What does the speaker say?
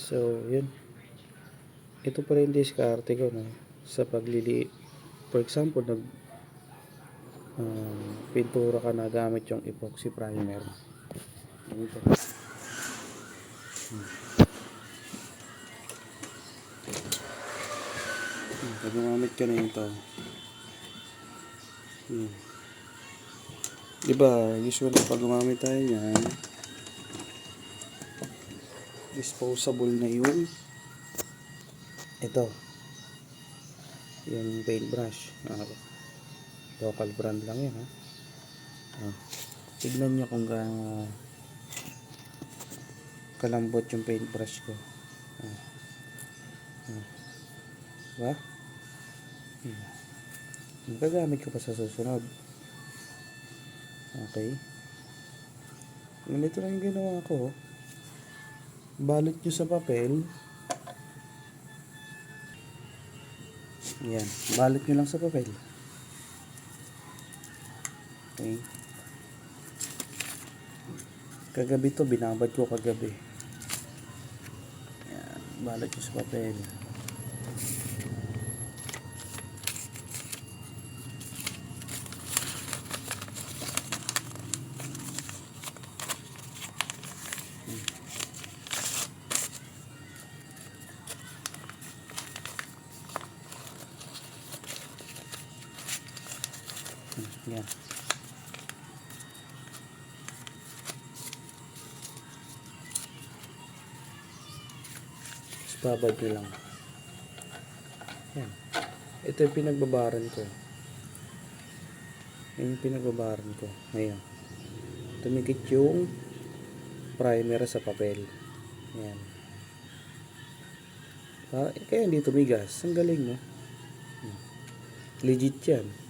So, yun. Ito pa rin diskarte ko, no? Sa paglili... For example, nag... ah, pintura ka na gamit yung epoxy primer. Ito. Hmm. Hmm, Pag gumamit ka na ito. Hmm. Diba, usually pag gumamit tayo niyan, disposable na yung ito yung paintbrush ah, local brand lang yan ha ah. tignan nyo kung gaano kalambot yung paintbrush ko ah. Ah. ba hmm. magagamit ko pa sa susunod okay ganito lang yung ginawa ko oh balot nyo sa papel. Yan. Balot nyo lang sa papel. Okay. Kagabi to, binabad ko kagabi. Yan. Balot nyo sa papel. Yan. Babad nyo lang. Yan. Ito yung pinagbabaran ko. Yan yung pinagbabaran ko. Ngayon. Tumikit yung primer sa papel. Yan. Ah, kaya hindi tumigas. Ang galing, no? Hmm. Legit yan.